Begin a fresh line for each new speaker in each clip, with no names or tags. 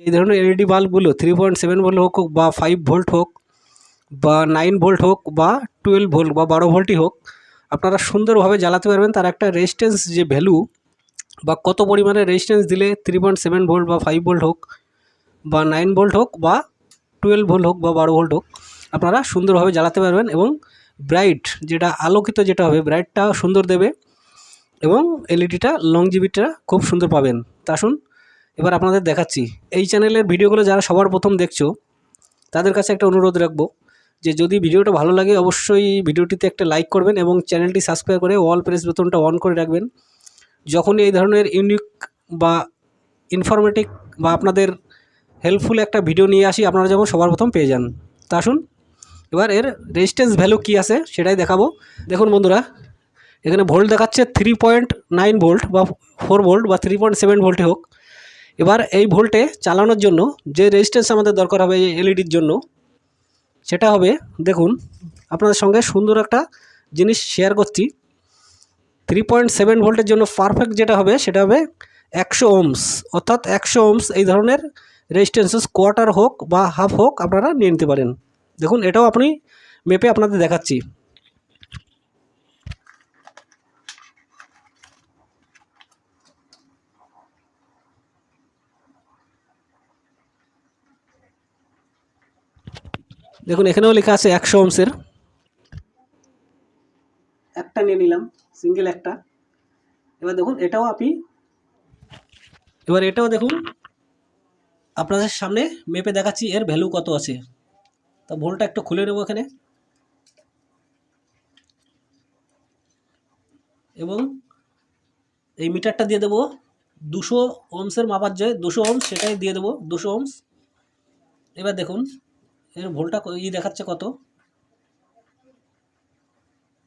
এই ধরনের এলইডি বাল্বগুলো থ্রি পয়েন্ট সেভেন ভোল্ট হোক বা ফাইভ ভোল্ট হোক বা নাইন ভোল্ট হোক বা টুয়েলভ ভোল্ট বা বারো ভোল্টই হোক, আপনারা সুন্দরভাবে জ্বালাতে পারবেন। তার একটা রেজিস্ট্যান্স যে ভ্যালু বা কত পরিমাণে রেজিস্ট্যান্স দিলে থ্রি পয়েন্ট সেভেন ভোল্ট বা ফাইভ ভোল্ট হোক বা নাইন ভোল্ট হোক বা টুয়েলভ ভোল্ট হোক বা বারো ভোল্ট হোক, আপনারা সুন্দরভাবে জ্বালাতে পারবেন এবং ব্রাইট যেটা আলোকিত যেটা হবে ব্রাইটটা সুন্দর দেবে এবং এলইডিটা লংজিভিটিটা খুব সুন্দর পাবেন। তা আসুন এবার আপনাদের দেখাচ্ছি। এই চ্যানেলের ভিডিওগুলো যারা সবার প্রথম দেখছ, তাদের কাছে একটা অনুরোধ রাখব যে যদি ভিডিওটা ভালো লাগে, অবশ্যই ভিডিওটিতে একটা লাইক করবেন এবং চ্যানেলটি সাবস্ক্রাইব করে অল প্রেস বেতনটা অন করে রাখবেন। যখনই এই ধরনের ইউনিক বা ইনফরমেটিভ বা আপনাদের হেল্পফুল একটা ভিডিও নিয়ে আসি, আপনারা যেমন সবার প্রথম পেয়ে যান। তা আসুন, এবার এর রেজিস্ট্যান্স ভ্যালু কী আছে সেটাই দেখাবো। দেখুন বন্ধুরা, এখানে ভোল্ট দেখাচ্ছে থ্রি পয়েন্ট নাইন ভোল্ট বা ফোর ভোল্ট বা থ্রি পয়েন্ট সেভেন ভোল্টে হোক। এবার এই ভোল্টে চালানোর জন্য যে রেজিস্ট্যান্স আমাদের দরকার হবে এই এলইডির জন্য, সেটা হবে, দেখুন, আপনাদের সঙ্গে সুন্দর একটা জিনিস শেয়ার করছি। থ্রি পয়েন্ট সেভেন ভোল্টের জন্য পারফেক্ট যেটা হবে, সেটা হবে একশো ওমস অর্থাৎ একশো ওমস এই ধরনের রেজিস্ট্যান্সেস কোয়ার্টার হোক বা হাফ হোক আপনারা নিয়ে নিতে পারেন। দেখুন, এটাও আপনি মেপে আপনাদের দেখাচ্ছি। দেখুন, এখানেও লেখা আছে একশো ওমসের। একটা নিয়ে নিলাম, সিঙ্গেল একটা। এবার দেখুন, এটাও আপনি এবার এটাও দেখুন, আপনাদের সামনে মেপে দেখাচ্ছি এর ভ্যালু কত আছে। তা ভোলটা একটু খুলে নেব এখানে। এবং এই মিটারটা দিয়ে দেবো, দুশো ওমসের মাপার যে, দুশো ওমস সেটাই দিয়ে দেবো, দুশো ওমস। এবার দেখুন এর ভোল্টটা ই দেখাচ্ছে কত?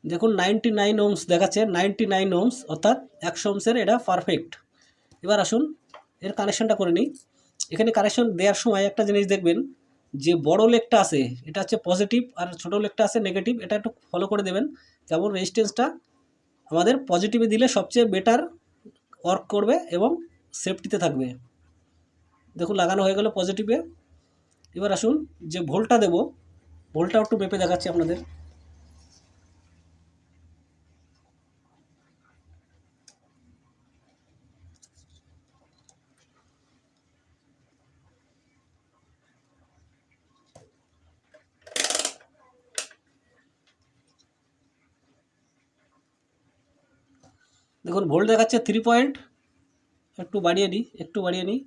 দেখুন নাইনটি নাইন ওমস দেখাচ্ছে নাইনটি নাইন ওমস অর্থাৎ একশো ওমসের এটা পারফেক্ট এবার আসুন, এর কানেকশনটা করে নিই। এখানে কানেকশন দেওয়ার সময় একটা জিনিস দেখবেন, যে বড় লেগটা আছে, এটা হচ্ছে পজিটিভ আর ছোটো লেগটা আছে নেগেটিভ এটা একটু ফলো করে দেবেন, কেমন রেজিস্ট্যান্সটা আমাদের পজিটিভে দিলে সবচেয়ে বেটার ওয়ার্ক করবে এবং সেফটিতে থাকবে। দেখুন, লাগানো হয়ে গেল পজিটিভে এবার আসুন যে ভোল্টটা দেব ভোল্টটাও একটু মেপে দেখাচ্ছি আপনাদের। দেখুন, ভোল্ট দেখাচ্ছে থ্রি পয়েন্ট একটু বাড়িয়ে নিই, একটু বাড়িয়ে নিই।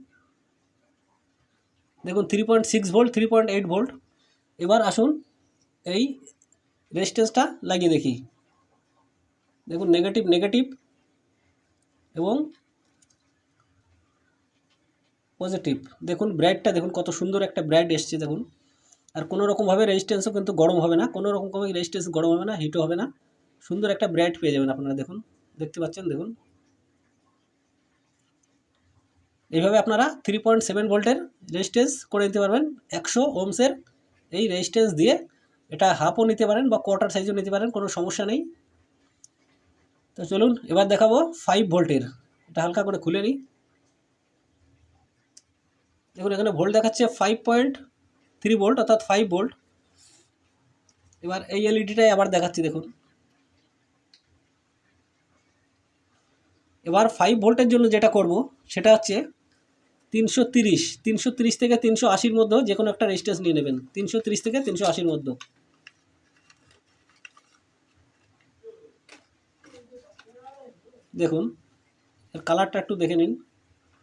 দেখুন three point six volt three point eight volt এবার আসুন এই রেজিস্ট্যান্সটা লাগিয়ে দেখি। দেখুন নেগেটিভ নেগেটিভ এবং পজিটিভ দেখুন ব্রাইটটা দেখুন কত সুন্দর একটা ব্রাইট এসছে, দেখুন। আর কোনো রকমভাবে রেজিস্ট্যান্সও কিন্তু গরম হবে না। কোনো রকমভাবে রেজিস্ট্যান্স গরম হবে না হিটও হবে না। সুন্দর একটা ব্রাইট পেয়ে যাবেন আপনারা, দেখুন। দেখতে পাচ্ছেন, দেখুন। এইভাবে আপনারা থ্রি পয়েন্ট সেভেন ভোল্টের রেজিস্ট্যান্স করে নিতে পারবেন। একশো ওমসের এই রেজিস্ট্যান্স দিয়ে এটা হাফও নিতে পারেন বা কোয়ার্টার সাইজও নিতে পারেন, কোনো সমস্যা নেই। তো চলুন, এবার দেখাবো ফাইভ ভোল্টের। এটা হালকা করে খুলে নিই। দেখুন, এখানে ভোল্ট দেখাচ্ছে ফাইভ পয়েন্ট থ্রি ভোল্ট অর্থাৎ ফাইভ ভোল্ট এবার এই এলইডিটাই আবার দেখাচ্ছি, দেখুন। এবার ফাইভ ভোল্টের জন্য যেটা করব, সেটা হচ্ছে তিনশো তিরিশ তিনশো তিরিশ থেকে তিনশো আশির মধ্যে যে কোনো একটা রেজিস্ট্যান্স নিয়ে নেবেন। তিনশো তিরিশ থেকে তিনশো আশির মধ্যে। দেখুন, এর কালারটা একটু দেখে নিন।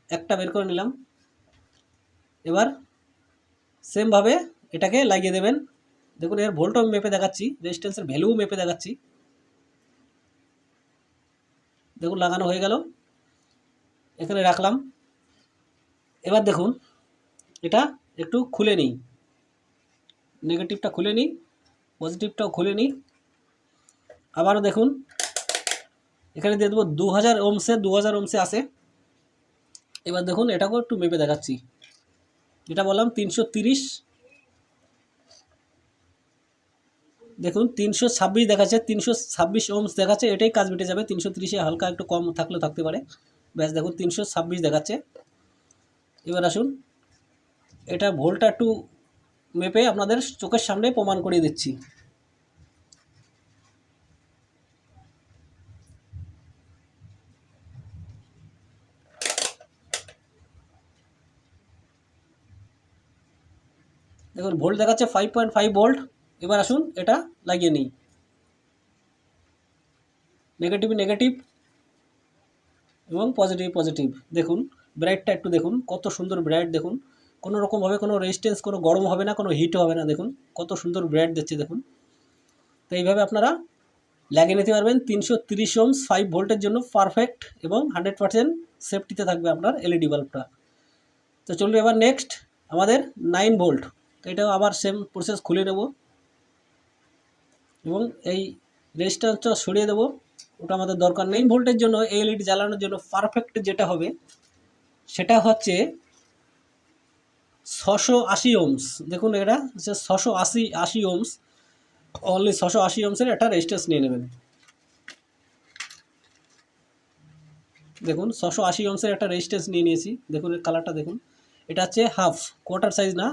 একটা বের করে নিলাম। এবার সেমভাবে এটাকে লাগিয়ে দেবেন। দেখুন, এর ভোল্টও মেপে দেখাচ্ছি রেজিস্ট্যান্সের ভ্যালুও মেপে দেখাচ্ছি। দেখুন, লাগানো হয়ে গেল। এখানে রাখলাম। এবার দেখুন, এটা একটু খুলে নিই। নেগেটিভটা খুলে নিই পজিটিভটাও খুলে নিই। আবারও দেখুন, এখানে দিয়ে দেবো দু হাজার ওমসে দু হাজার ওমসে আসে। এবার দেখুন, এটাকেও একটু মেপে দেখাচ্ছি। এটা বললাম, তিনশো তিরিশ। দেখুন, তিনশো ছাব্বিশ দেখাচ্ছে, তিনশো ছাব্বিশ ওমস দেখাচ্ছে, এটাই কাজ মিটে যাবে। তিনশো তিরিশে হালকা একটু কম থাকলেও থাকতে পারে। ব্যাস দেখুন, তিনশো ছাব্বিশ দেখাচ্ছে। এবার আসুন। এটা ভোল্টটা টু মেপে আপনাদের চোখের সামনে প্রমাণ করিয়ে দিচ্ছি। দেখুন, ভোল্ট দেখাচ্ছে ফাইভ পয়েন্ট ফাইভ ভোল্ট। এবার আসুন, এটা লাগিয়ে নিই। নেগেটিভ নেগেটিভ এবং পজিটিভ পজিটিভ। দেখুন ব্রাইটটা একটু দেখুন, কত সুন্দর ব্রাইট দেখুন। কোনো রকমভাবে কোনো রেজিস্ট্যান্স কোনো গরম হবে না, কোনো হিট হবে না, দেখুন। কত সুন্দর ব্রাইট দিচ্ছে, দেখুন। তো এইভাবে আপনারা লাগিয়ে নিতে পারবেন তিনশো তিরিশ ওমস ফাইভ ভোল্টের জন্য পারফেক্ট এবং হান্ড্রেড পার্সেন্ট সেফটিতে থাকবে আপনার এলইডি বাল্বটা তো চলুন এবার নেক্সট আমাদের নাইন ভোল্ট তো এটাও আবার সেম প্রসেস খুলে নেব। এবং এই রেজিস্ট্যান্সটা সরিয়ে দেবো। ওটা আমাদের দরকার নেই। ভোল্টের জন্য এলইডি জ্বালানোর জন্য পারফেক্ট যেটা হবে সেটা হচ্ছে ছশো আশি ওমস দেখুন এটা, হচ্ছে ছশো আশি আশি ওমস অনলি ছশো আশি ওমসের একটা রেজিস্ট্যান্স নিয়ে নেবেন। দেখুন, ছশো আশি ওমসের একটা রেজিস্ট্যান্স নিয়ে নিয়েছি। দেখুন এর কালারটা দেখুন। এটা হচ্ছে হাফ কোয়ার্টার সাইজ না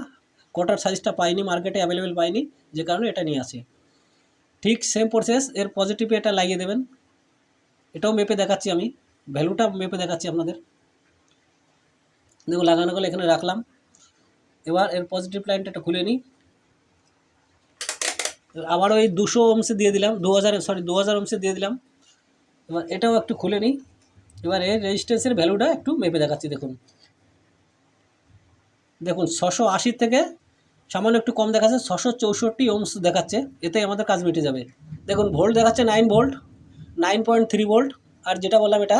কোয়ার্টার সাইজটা পাইনি মার্কেটে অ্যাভেলেবেল পাইনি, যে কারণে এটা নিয়ে আসে। ঠিক সেম প্রসেস এর পজিটিভে এটা লাগিয়ে দেবেন। এটাও মেপে দেখাচ্ছি আমি। ভ্যালুটা মেপে দেখাচ্ছি আপনাদের। দেখুন লাগানো গেলে, এখানে রাখলাম। এবার এর পজিটিভ লাইনটা একটু খুলে নিই। আবারও এই দুশো অংশে দিয়ে দিলাম, দু হাজার সরি দু হাজার অংশে দিয়ে দিলাম। এবার এটাও একটু খুলে নিই। এবার এর রেজিস্ট্যান্সের ভ্যালুটা একটু মেপে দেখাচ্ছি, দেখুন। দেখুন, ছশো আশির থেকে সামান্য একটু কম দেখাচ্ছে, ছশো চৌষট্টি ওমস দেখাচ্ছে, এতে আমাদের কাজ মিটে যাবে। দেখুন ভোল্ট দেখাচ্ছে nine volt nine point three volt আর যেটা বললাম এটা,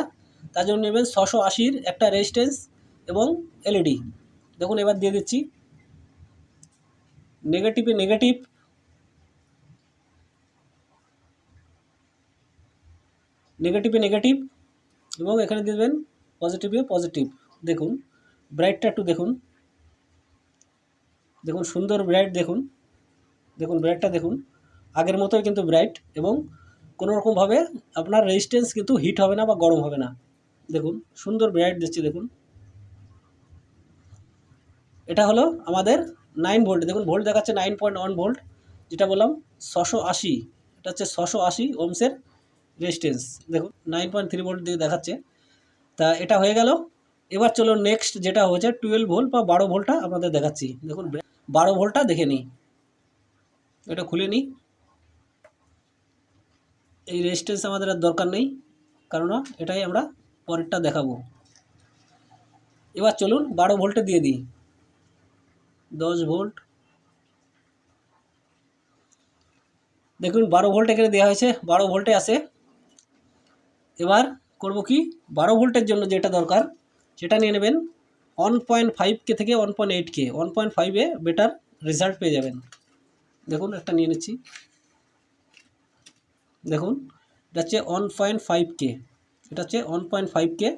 তার জন্য নেবেন ছশো আশির একটা রেজিস্ট্যান্স এবং এলইডি দেখুন, এবার দিয়ে দিচ্ছি। নেগেটিভে নেগেটিভ নেগেটিভে নেগেটিভ এবং এখানে দেবেন পজিটিভে পজিটিভ দেখুন ব্রাইটটা একটু দেখুন। দেখুন, সুন্দর ব্রাইট দেখুন। দেখুন ব্রাইটটা দেখুন। আগের মতোই কিন্তু ব্রাইট এবং কোনো রকমভাবে আপনার রেজিস্ট্যান্স কিন্তু হিট হবে না বা গরম হবে না। দেখুন, সুন্দর ব্রাইট দিচ্ছে, দেখুন। এটা হলো আমাদের নাইন ভোল্ট দেখুন ভোল্ট দেখাচ্ছে নাইন পয়েন্ট ওয়ান ভোল্ট যেটা বললাম ছশো আশি। এটা হচ্ছে ছশো আশি ওমসের রেজিস্ট্যান্স দেখুন নাইন পয়েন্ট থ্রি ভোল্ট দিয়ে দেখাচ্ছে। তা এটা হয়ে গেল। এবার চলো নেক্সট যেটা হয়েছে টুয়েলভ ভোল্ট বা বারো ভোল্টটা আপনাদের দেখাচ্ছি। দেখুন বারো ভোল্টটা দেখে নিই। এটা খুলে নিই। এই রেজিস্ট্যান্স আমাদের আর দরকার নেই কারণ এটাই আমরা পরেরটা দেখাবো। এবার চলুন বারো ভোল্টে দিয়ে দিই। দশ ভোল্ট। দেখুন, বারো ভোল্ট এখানে দেওয়া হয়েছে, বারো ভোল্টে আসে এবার করব কি? বারো ভোল্টের জন্য যেটা দরকার, সেটা নিয়ে নেবেন ওয়ান পয়েন্ট ফাইভ কে থেকে one point eight K one point ফাইভে বেটার রেজাল্ট পেয়ে যাবেন। দেখুন, একটা নিয়ে নিচ্ছি। দেখুন, এটা হচ্ছে ওয়ান পয়েন্ট ফাইভ কে এটা হচ্ছে one point five K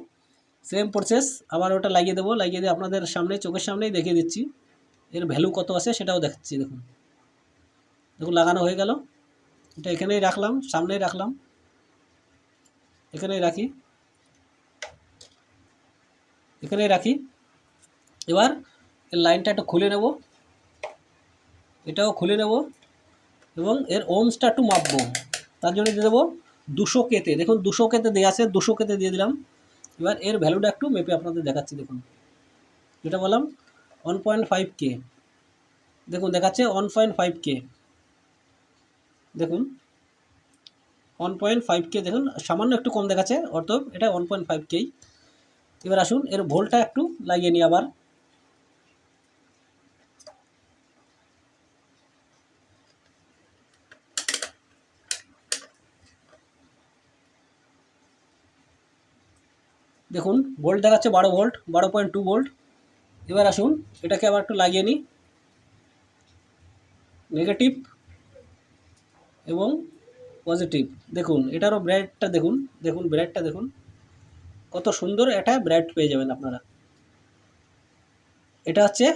same process আবার ওটা লাগিয়ে দেবো, লাগিয়ে দিয়ে আপনাদের সামনে, চোখের সামনেই দেখিয়ে দিচ্ছি। এর ভ্যালু কত আছে সেটাও দেখাচ্ছি, দেখুন। দেখুন, লাগানো হয়ে গেল। এটা এখানেই রাখলাম, সামনেই রাখলাম। এখানেই রাখি। এখানেই রাখি। এবার এর লাইনটা একটু খুলে নেব। এটাও খুলে নেব এবং এর ওমসটা একটু মাপবো। তার জন্য দিয়ে দেবো দুশো কেতে। দেখুন, দুশো কেতে দেওয়া আছে, দুশো কেতে দিয়ে দিলাম। এবার এর ভ্যালুটা একটু মেপে আপনাদের দেখাচ্ছি, দেখুন। যেটা বললাম ওয়ান পয়েন্ট ফাইভ কে দেখুন, দেখাচ্ছে ওয়ান পয়েন্ট ফাইভ কে দেখুন ওয়ান পয়েন্ট ফাইভ কে দেখুন, সামান্য একটু কম দেখাচ্ছে, অর্থাৎ এটা ওয়ান পয়েন্ট ফাইভ কেই এবার আসুন, এর ভোল্টটা একটু লাগিয়ে নিই আবার। দেখুন, ভোল্ট দেখাচ্ছে বারো ভোল্ট, বারো পয়েন্ট টু ভোল্ট। এবার আসুন, এটাকে আবার একটু লাগিয়ে নিই। নেগেটিভ এবং পজিটিভ দেখুন, এটারও ব্রাইটটা দেখুন দেখুন ব্রাইটটা দেখুন। কত সুন্দর এটা ব্রাইট পেয়ে যাবেন আপনারা। এটা হচ্ছে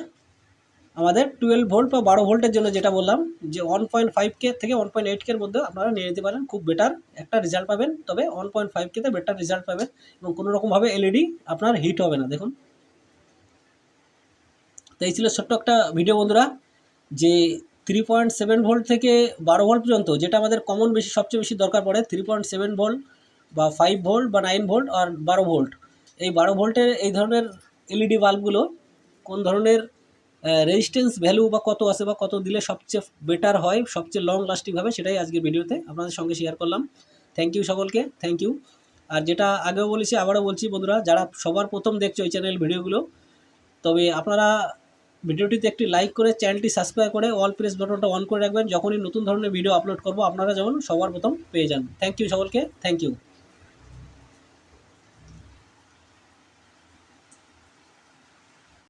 আমাদের টুয়েলভ ভোল্ট বা বারো ভোল্টের জন্য যেটা বললাম, যে ওয়ান পয়েন্ট ফাইভ কে থেকে ওয়ান পয়েন্ট এইট কের মধ্যে আপনারা নিয়ে নিতে পারেন, খুব বেটার একটা রেজাল্ট পাবেন। তবে ওয়ান পয়েন্ট ফাইভ কেতে বেটার রেজাল্ট পাবেন এবং কোনো রকমভাবে এলইডি আপনার হিট হবে না। দেখুন তো এই ছিল ছোট্ট একটা ভিডিও বন্ধুরা, যে থ্রি পয়েন্ট সেভেন ভোল্ট থেকে বারো ভোল্ট পর্যন্ত, যেটা আমাদের কমন বেশি, সবচেয়ে বেশি দরকার পড়ে থ্রি পয়েন্ট সেভেন ভোল্ট বা ফাইভ ভোল্ট বা নাইন ভোল্ট আর বারো ভোল্ট এই বারো ভোল্টের এই ধরনের এলইডি বাল্বগুলো কোন ধরনের রেজিস্ট্যান্স ভ্যালু বা কত আছে বা কত দিলে সবচেয়ে বেটার হয়, সবচেয়ে লং লাস্টিং হবে, সেটাই আজকের ভিডিওতে আপনাদের সঙ্গে শেয়ার করলাম। থ্যাংক ইউ সকলকে থ্যাংক ইউ আর যেটা আগেও বলেছি, আবারও বলছি বন্ধুরা, যারা সবার প্রথম দেখছ এই চ্যানেল ভিডিওগুলো তবে আপনারা ভিডিওটিতে একটি লাইক করে চ্যানেলটি সাবস্ক্রাইব করে অল প্রেস বাটনটা অন করে রাখবেন। যখনই নতুন ধরনের ভিডিও আপলোড করব, আপনারা যেমন সবার প্রথম পেয়ে যান। থ্যাংক ইউ সকলকে। Thank you